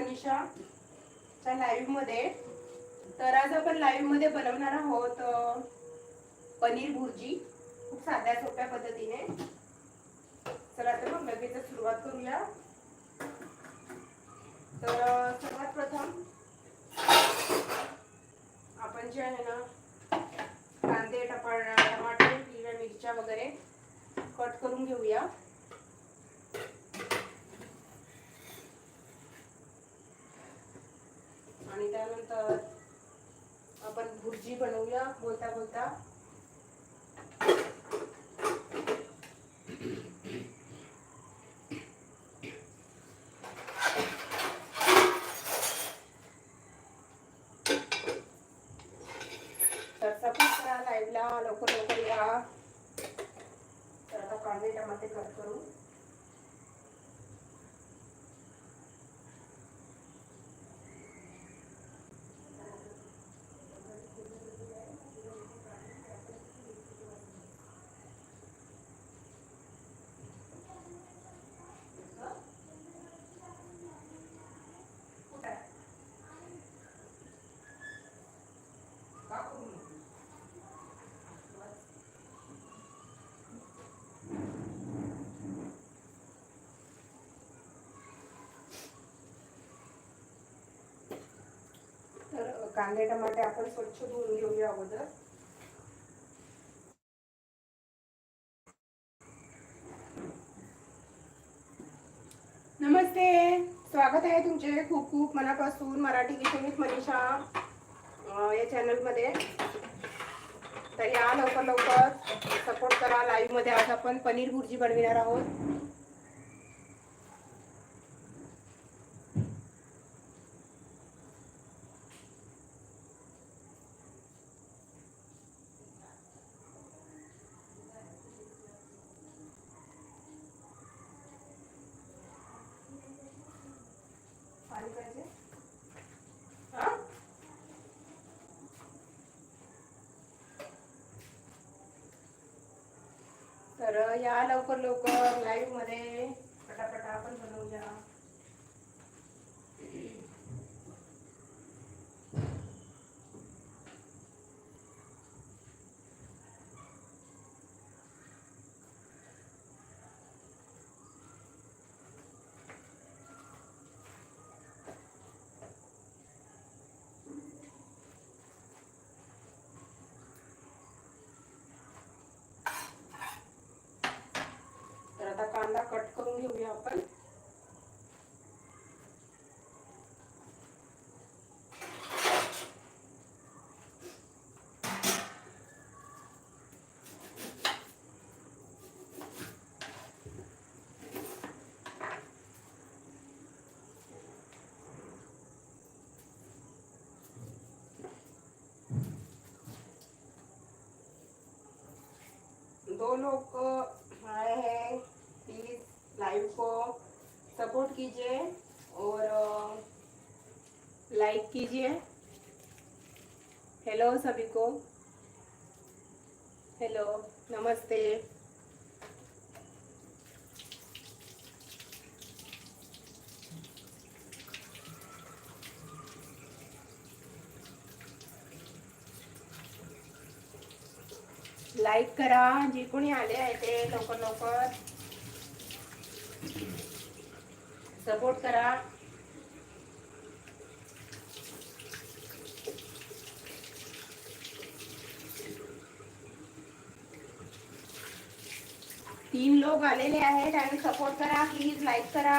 मनीषाच्या लाईव्हमध्ये तर आज आपण लाईव्हमध्ये बनवणार आहोत पनीर भुर्जी. खूप साध्या सोप्या पद्धतीने. चला तर मग लगेच सुरुवात करूया. तर सर्वात प्रथम आपण जे आहे ना कांदे टपा टमाटे हिरव्या मिरच्या वगैरे कट करून घेऊया. आणि त्यानंतर आपण भुर्जी बनवूया बोलता बोलता. तर सपोर्ट करा लाईव्हला लवकर लवकर या. तर आता कांदे टमाटे कट करू. कांदे टमाटे आपण स्वच्छ धुवून घेऊया अगोदर. नमस्ते. स्वागत आहे तुमचे खूप खूप मनापासून मराठी किचनीत मनीषा या चॅनलमध्ये. तर या लवकर लवकर सपोर्ट करा. लाईव्हमध्ये आज आपण पनीर भुर्जी बनविणार आहोत. या लवकर लवकर लाईव्हमध्ये पटापटा आपण बनवूया. आता कांदा कट करून घेऊया आपण दो लोग लाइव को सपोर्ट कीजिए और लाइक कीजिए। हेलो सभी को। हेलो नमस्ते। लाईक करा जे कोणी आले आहे ते लवकर लवकर सपोर्ट करा. तीन लोक आलेले आहेत आणि सपोर्ट करा प्लीज लाईक करा.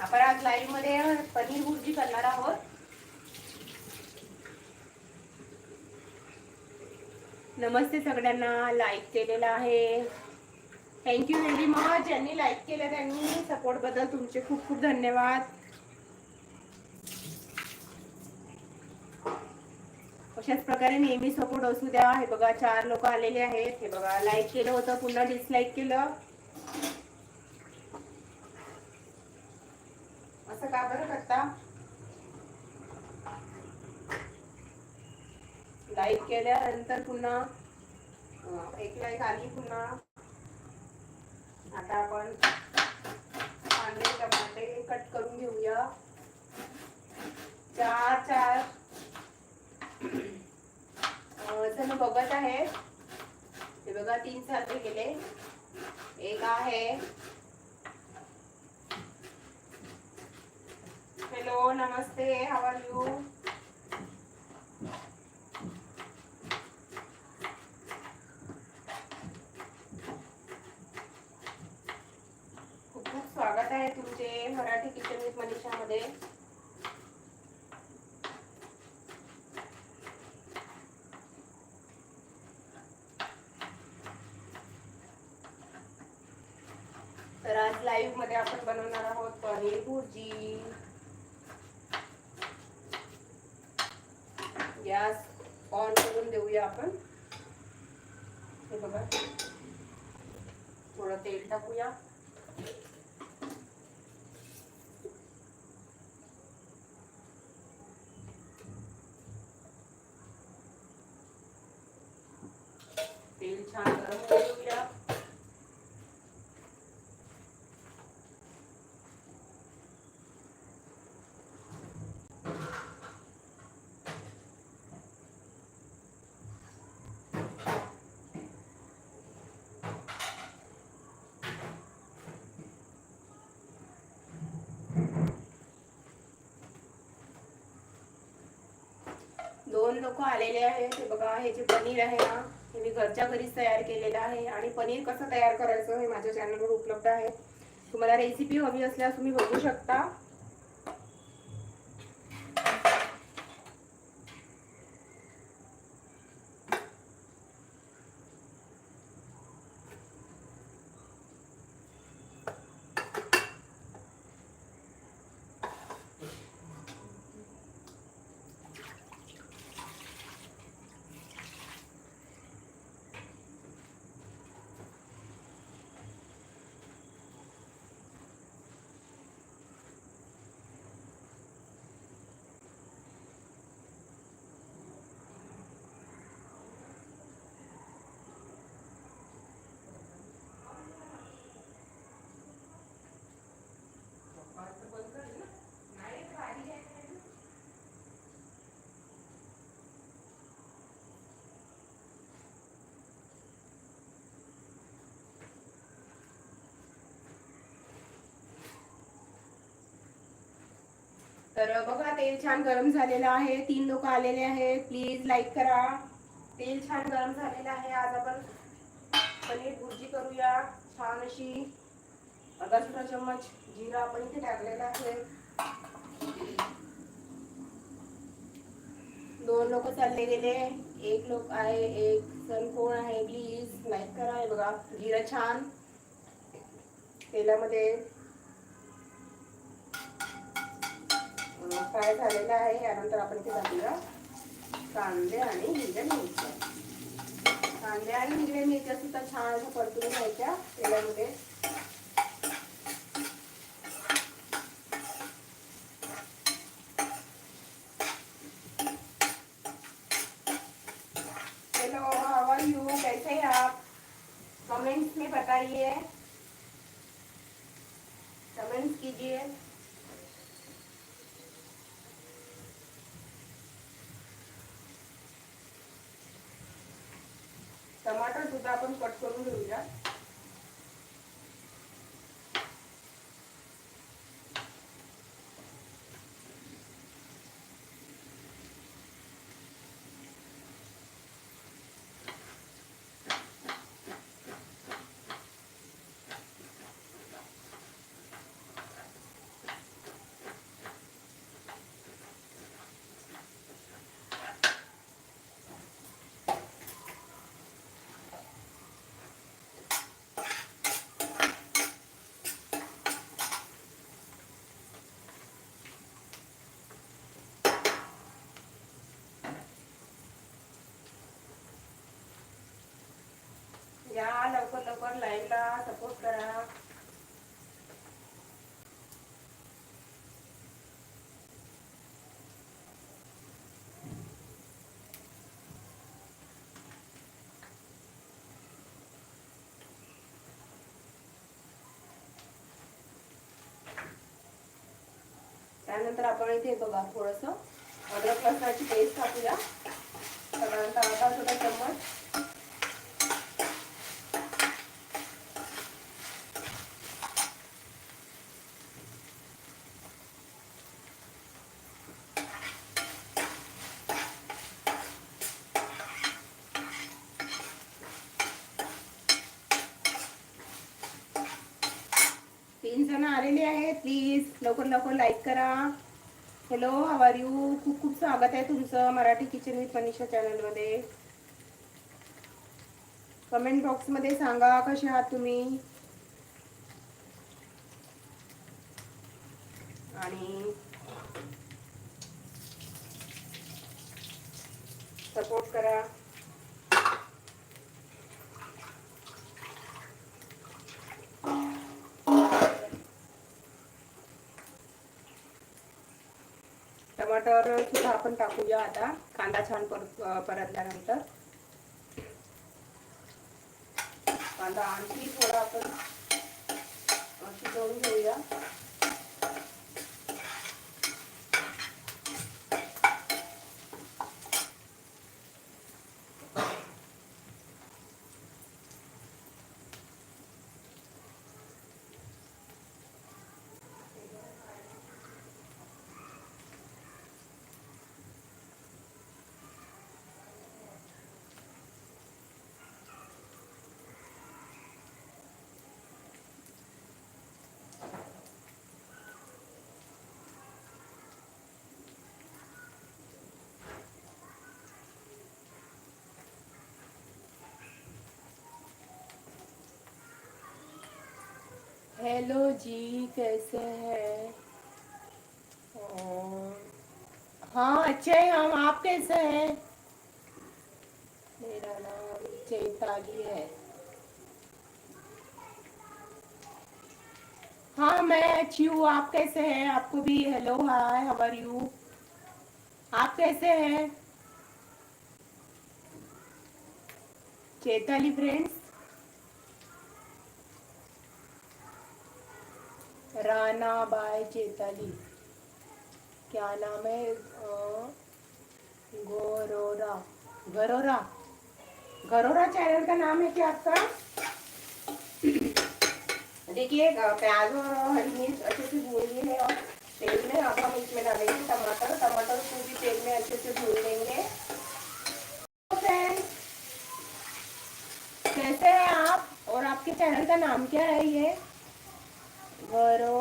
आपण आज लाईव्हमध्ये पनीर भुर्जी करणार आहोत. नमस्ते सगळ्यांना. लाईक केलेला आहे. थँक्यू व्हेरी मच ज्यांनी लाईक केलं त्यांनी सपोर्टबद्दल तुमचे खूप खूप धन्यवाद. अशाच प्रकारे नेहमी सपोर्ट असू द्या. हे बघा चार लोक आलेले आहेत. हे बघा लाईक केलं होतं पुन्हा डिसलाईक केलं. असं का बरं करता? लाईक केल्यानंतर पुन्हा एक लाईक आली पुन्हा. आता आपण कांदे टमाटे कट करून घेऊया. चार चार. जण बघत आहेत. हे बघा तीन सारखे गेले एक आहे. हॅलो नमस्ते. हाव आर यू खूप खूप स्वागत आहे तुमचे मराठी किचन विथ मनीषामध्ये तर आज लाईव्हमध्ये आपण बनवणार आहोत पनीर भुर्जी. गॅस ऑन करून देऊया आपण. हे बघा. थोडं तेल टाकूया. छान गरम होऊ देऊया दोन लोक आलेले आहेत. हे बघा हे जे पनीर आहे ना मी घरच्या घरीच तयार केलेलं आहे आणि पनीर कसं तयार करायचं हे माझ्या चॅनलवर उपलब्ध आहे. तुम्हाला रेसिपी हवी असल्यास तुम्ही बघू शकता. तर बघा तेल छान गरम झालेलं आहे. तीन लोक आलेले आहेत. प्लीज लाईक करा. तेल छान गरम झालेलं आहे. आज आपण पनीर भुर्जी करूया. छान अशी अर्धा छोटा चम्मच जिरा आपण इथे टाकलेला आहे. दोन लोक चालले गेले. एक लोक आहे एक सण कोण आहे? प्लीज लाईक करा. हे बघा जिरा छान. तेलामध्ये फ्राय झालेला आहे यानंतर आपण इथे टाकूया कांदे आणि हिरव्या मिरच्या. कांदे आणि हिरव्या मिरच्या सुद्धा छान असं परतून घ्यायच्या तेलामध्ये हेलो हाउ आर यू कैसे हैं आप कमेंट्स में बताइए कमेंट्स कीजिए टमाटर सुद्धा आपण कट करून घेऊया. या लवकर लवकर लाईव्हला सपोर्ट करा. त्यानंतर आपण इथे बघा थोडस. अद्रक लसणाची पेस्ट टाकूया. साधारणतः अर्धा छोटा चम्मच. जण आलेले आहेत प्लीज लवकर लवकर लाईक करा. हॅलो आर यू खूप खूप स्वागत आहे तुमचं मराठी किचन विथ मनीषा चॅनलमध्ये कमेंट बॉक्समध्ये सांगा कसे आहात तुम्ही? आणि सपोर्ट करा. टमाटर सुद्धा आपण टाकूया आता. कांदा छान परत परतल्यानंतर. कांदा आणखी थोडा आपण शिजवून घेऊया. हेलो जी, कैसे हैं? हाँ अच्छे हैं हम, आप कैसे हैं? मेरा नाम चैताली है। हाँ मैं अच्छी हूँ, आप कैसे हैं? आपको भी hello, hi how are you आप कैसे हैं? Chaitali friends Rana bye Chetali. क्या नाम है? गोरोरा। गरोरा? गरोरा चैनल का नाम है क्या आपका? देखिए प्याज और हरी मिर्च अच्छे से भून लिए है और तेल में अब हम इसमें डालेंगे टमाटर। टमाटर को भी तेल में अच्छे से भून लेंगे। फ्रेंड्स कैसे हैं आप? और आपके चैनल का नाम क्या है ये? गरो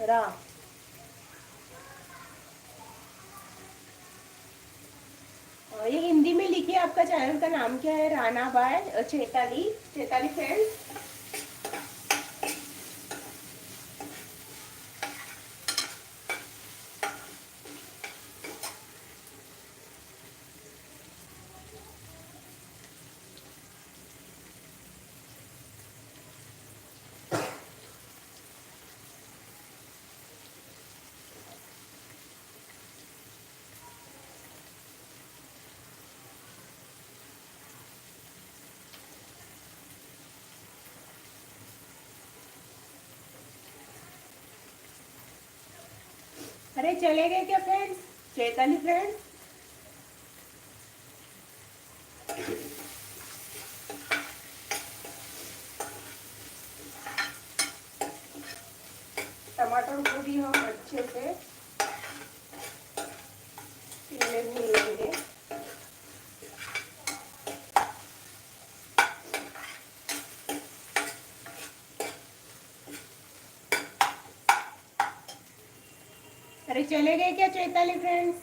रा। और ये हिंदी में लिखिए, आपका चैनल का नाम क्या है? राना बाय चेताली चेताली फ्रेंड्स अरे चले गए क्या फ्रेंड्स चैताली फ्रेंड्स अरे चले गए क्या चैताली फ्रेंड्स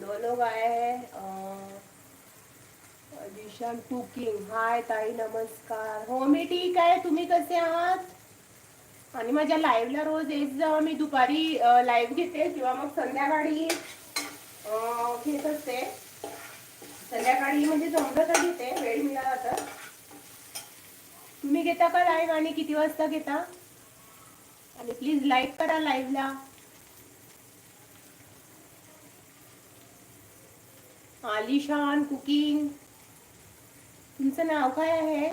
दो लोग आए हैं। दिशान कुकिंग हाय ताई नमस्कार. हो मी ठीक आहे. तुम्ही कसे आहात? आणि माझ्या लाईव्हला रोज येत जा. मी दुपारी लाईव्ह घेते किंवा मग संध्याकाळी घेत असते. संध्याकाळी म्हणजे जमलं तर घेते. वेळ मिळाला तर. तुम्ही घेता का लाईव्ह आणि किती वाजता घेता? आणि प्लीज लाईक करा लाईव्हला आलिशान कुकिंग. तुमचं नाव काय आहे?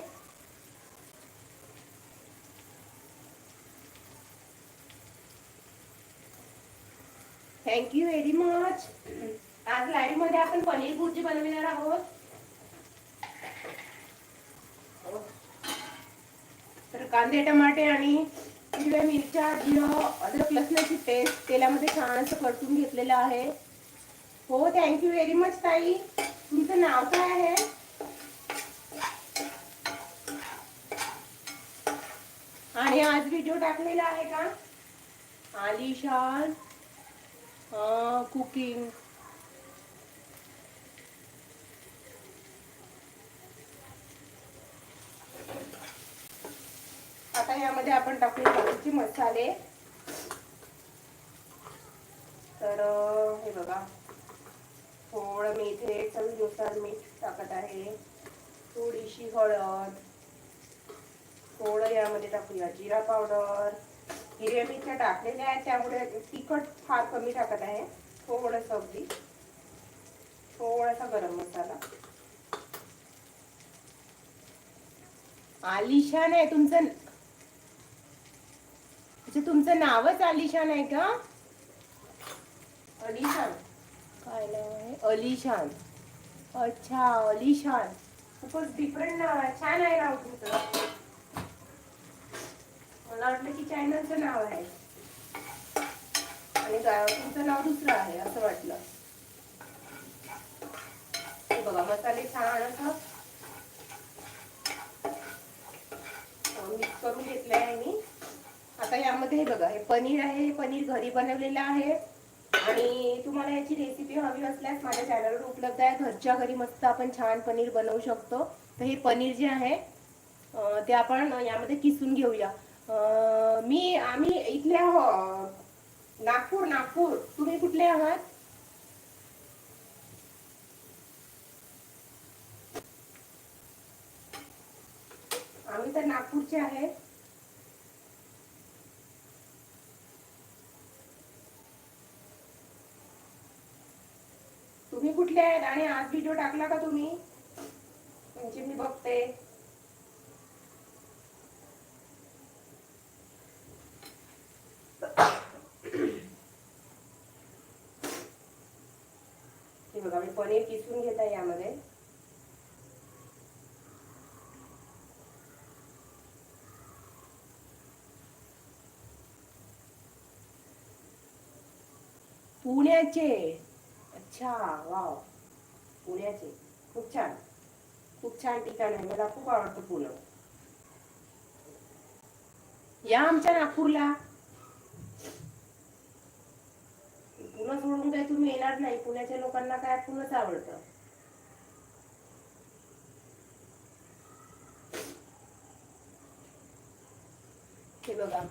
थँक्यू व्हेरी मच आज लाईव्हमध्ये आपण पनीर भुर्जी बनविणार आहोत. तर कांदे टमाटे आणि हिरव्या मिरच्या जिरं अद्रक लसणाची पेस्ट तेलामध्ये छान असं परतून घेतलेलं आहे. हो थँक्यू व्हेरी मच ताई. तुमचं नाव काय आहे? आणि आज व्हिडिओ टाकलेला आहे का? आलिशान कुकिंग आता यामध्ये आपण टाकले बाकीचे मसाले. तर हे बघा. थोडं मीठ हे चवीनुसार मीठ टाकत आहे. थोडीशी हळद. थोडं यामध्ये टाकूया जिरा पावडर हिरव्या मिरच्या टाकलेल्या आहेत त्यामुळे तिखट फार कमी टाकत आहे. थोडंसं अगदी. थोडासा गरम मसाला. आलिशान आहे तुमचं म्हणजे तुमचं नावच आलिशान आहे का? अलिशान. काय नाव आहे? अलिशान. अच्छा अलिशान. खूपच डिफरंट नाव आहे. छान आहे नाव तुमचं. मला वाटलं की चायनाचं नाव आहे. आणि गा- नाव दुसरं आहे असं वाटलं. बघा मसाले छान असं. मिक्स करून घेतले आहे मी आता यामध्ये हे बघा हे पनीर आहे हे पनीर घरी बनवलेलं आहे. आणि तुम्हाला याची रेसिपी हवी असल्यास माझ्या चॅनलवर उपलब्ध आहे. घरच्या घरी मस्त आपण छान पनीर बनवू शकतो. तर हे पनीर जे आहे ते आपण यामध्ये किसून घेऊया. मी आम्ही इथले आहो नागपूर नागपूर. तुम्ही कुठले आहात? आम्ही तर नागपूरचे आहे. तुम्ही कुठले आहेत? आणि आज व्हिडिओ टाकला का तुम्ही? म्हणजे मी बघते. पनीर किसून घेत आहे यामध्ये. पुण्याचे. अच्छा वाव. पुण्याचे. खूप छान. खूप छान ठिकाण आहे. मला खूप आवडतं पुणं. या आमच्या नागपूरला. म्हणून काही तुम्ही येणार नाही. पुण्याच्या लोकांना काय फुलच आवडतं. हे बघा.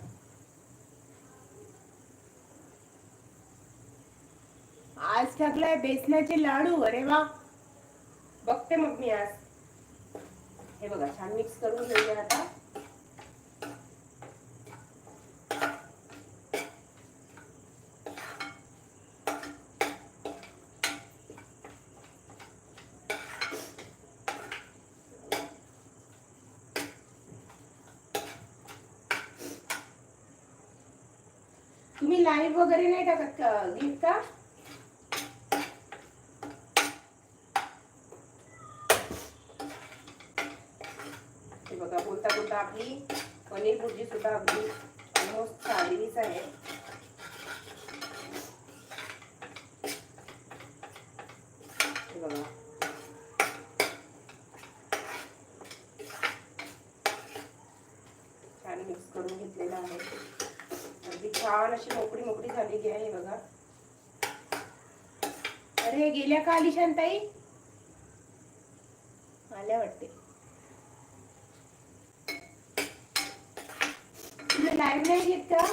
आज टाकलाय बेसनाचे लाडू अरे वा. बघते मग मी आज. हे बघा छान मिक्स करून घेऊया आता. तुम्ही लाईव्ह वगैरे नाही टाकत का घेत का? हे बघा बोलता बोलता आपली पनीर भुर्जी सुद्धा अगदी ऑलमोस्ट झालेलीच आहे. बघा. छान मिक्स करून घेतलेलं आहे. छान अशी मोकळी मोकळी झालेली आहे बघा. अरे गेल्या का आली शांताई आल्या वाटते तुला लाईव्ह नाही घेत का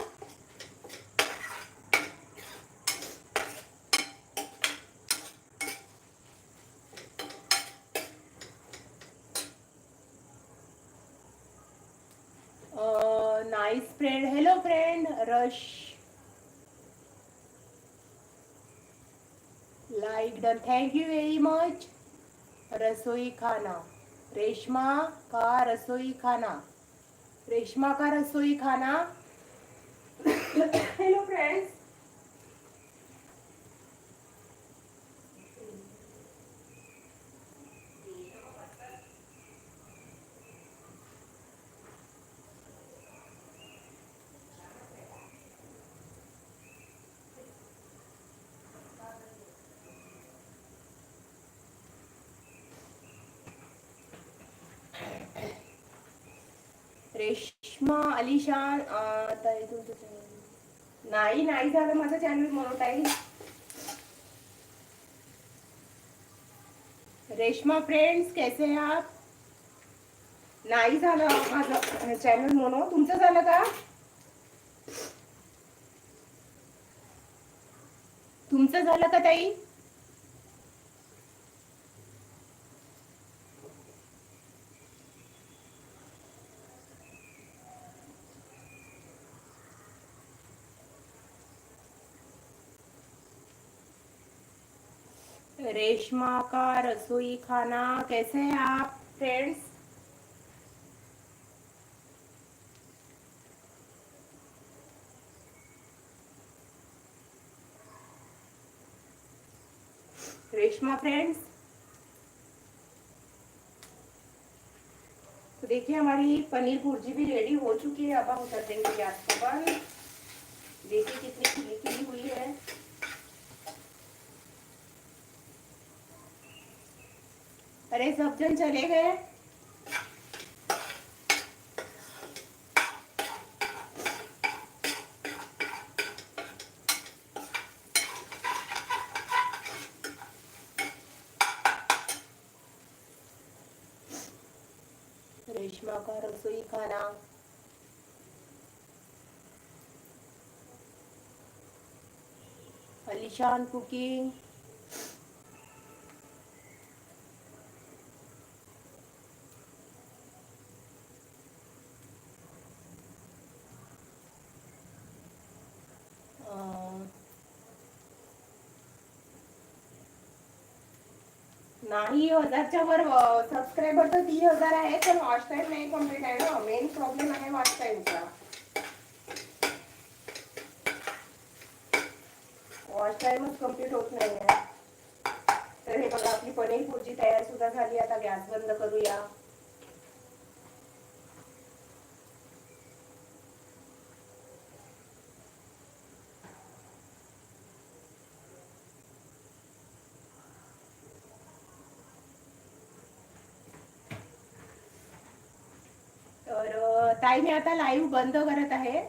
nice friend hello friend rush like thank you very much रसोई खाना रेशमा का रसोई खाना रेशमा का रसोई खाना हेलो फ्रेंड्स रेश्मा अलिशान आता तुमचं नाही नाही झालं माझं चॅनल मोनोटाईज रेश्मा फ्रेंड्स कैसे हैं आप? नाही झालं माझं चॅनल मोनो तुमचं झालं का? तुमचं झालं का ताई? रेशमा का, रसोई खाना, कैसे हैं आप फ्रेंड्स रेशमा फ्रेंड्स तो देखिए, हमारी पनीर भुर्जी भी रेडी हो चुकी है। अब हम कर देंगे गैस को देखिए कितनी खिली खिली हुई है। अरे सब जन चले गए। रेशमा का रसोई खाना। अलीशान कुकिंग। नाही हजारच्या वर सबस्क्रायबर तर तीन हजार आहे पण वॉच टाईम नाही कंप्लीट आहे ना. मेन प्रॉब्लेम आहे वॉच टाईमचा वॉच टाईमच कंप्लीट होत नाही आहे. तर हे बघा आपली पनीर भुर्जी तयार सुद्धा झाली आता गॅस बंद करूया तर अं, ताई मी आता लाईव्ह बंद करत आहे.